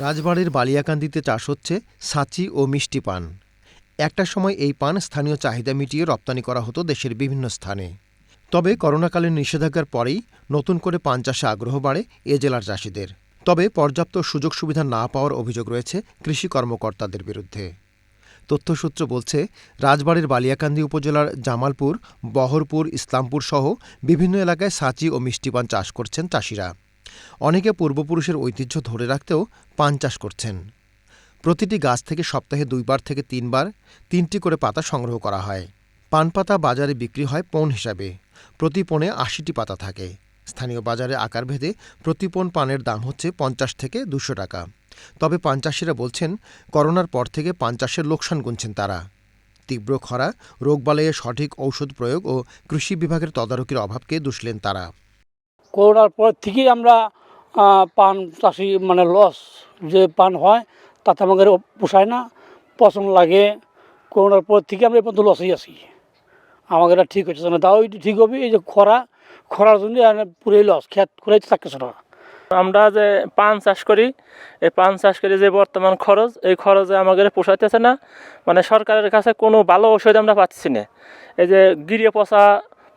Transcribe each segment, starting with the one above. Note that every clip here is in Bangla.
রাজবাড়ির বালিয়াকান্দিতে চাষ হচ্ছে সাচি ও মিষ্টি পান। একটা সময় এই পান স্থানীয় চাহিদা মিটিয়ে রপ্তানি করা হতো দেশের বিভিন্ন স্থানে। তবে করোনাকালীন নিষেধাজ্ঞার পরেই নতুন করে পান চাষে আগ্রহ বাড়ে এ জেলার চাষিদের। তবে পর্যাপ্ত সুযোগ সুবিধা না পাওয়ার অভিযোগ রয়েছে কৃষি কর্মকর্তাদের বিরুদ্ধে। তথ্যসূত্র বলছে, রাজবাড়ির বালিয়াকান্দি উপজেলার জামালপুর, বহরপুর, ইসলামপুর সহ বিভিন্ন এলাকায় সাঁচি ও মিষ্টি পান চাষ করছেন চাষিরা। অনেকে পূর্বপুরুষের ঐতিহ্য ধরে রাখতেও পান চাষ করছেন। প্রতিটি গাছ থেকে সপ্তাহে দুইবার থেকে তিনবার তিনটি করে পাতা সংগ্রহ করা হয়। পান পাতা বাজারে বিক্রি হয় পণ হিসাবে। প্রতি পণে আশিটি পাতা থাকে। স্থানীয় বাজারে আকারভেদে প্রতি পণ পানের দাম হচ্ছে পঞ্চাশ থেকে দুশো টাকা। তবে পান চাষিরা বলছেন, করোনার পর থেকে পান চাষের লোকসান গুনছেন তারা। তীব্র খরা রোগবালাইয়ে সঠিক ঔষধ প্রয়োগ ও কৃষি বিভাগের তদারকির অভাবকে দুষলেন তারা। করোনার পর থেকেই আমরা পান চাষি মানে লস যে পান হয়, তাতে আমাদের পোষায় না পছন্দ লাগে। করোনার পর থেকে আমরা এই পর্যন্ত লসেই আছি। আমাদের ঠিক হচ্ছে না। তাও ঠিক হবে, এই যে খরা, খরার জন্য পুরোই লস খেত করে থাকতেছে না। আমরা যে পান চাষ করি, এই পান চাষ করে যে বর্তমান খরচ, এই খরচে আমাদের পোষাইতেছে না। মানে সরকারের কাছে কোনো ভালো ওষুধ আমরা পাচ্ছি না। এই যে গিরিয়ে পচা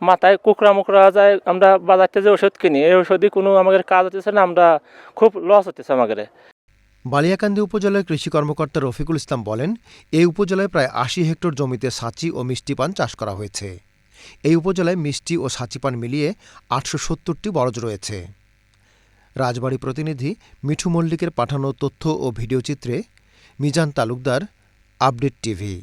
মাথায় কুকড়া মুকড়া যায়, আমরা বাজারতে যে ওষুধ কিনি, এই ওষুধই কোনো আমাদের কাজ হতেছে না, আমরা খুব লস হতেছে আমাদের। বালিয়াকান্দি উপজেলার কৃষি কর্মকর্তা রফিকুল ইসলাম বলেন, এই উপজেলায় প্রায় আশি হেক্টর জমিতে সাচি ও মিষ্টি পান চাষ করা হয়েছে। এই উপজেলায় মিষ্টি ও সাচি পান মিলিয়ে আটশো সত্তরটি বরজ রয়েছে। রাজবাড়ী প্রতিনিধি মিঠু মল্লিকের পাঠানো তথ্য ও ভিডিওচিত্রে মিজান তালুকদার, আপডেট টিভি।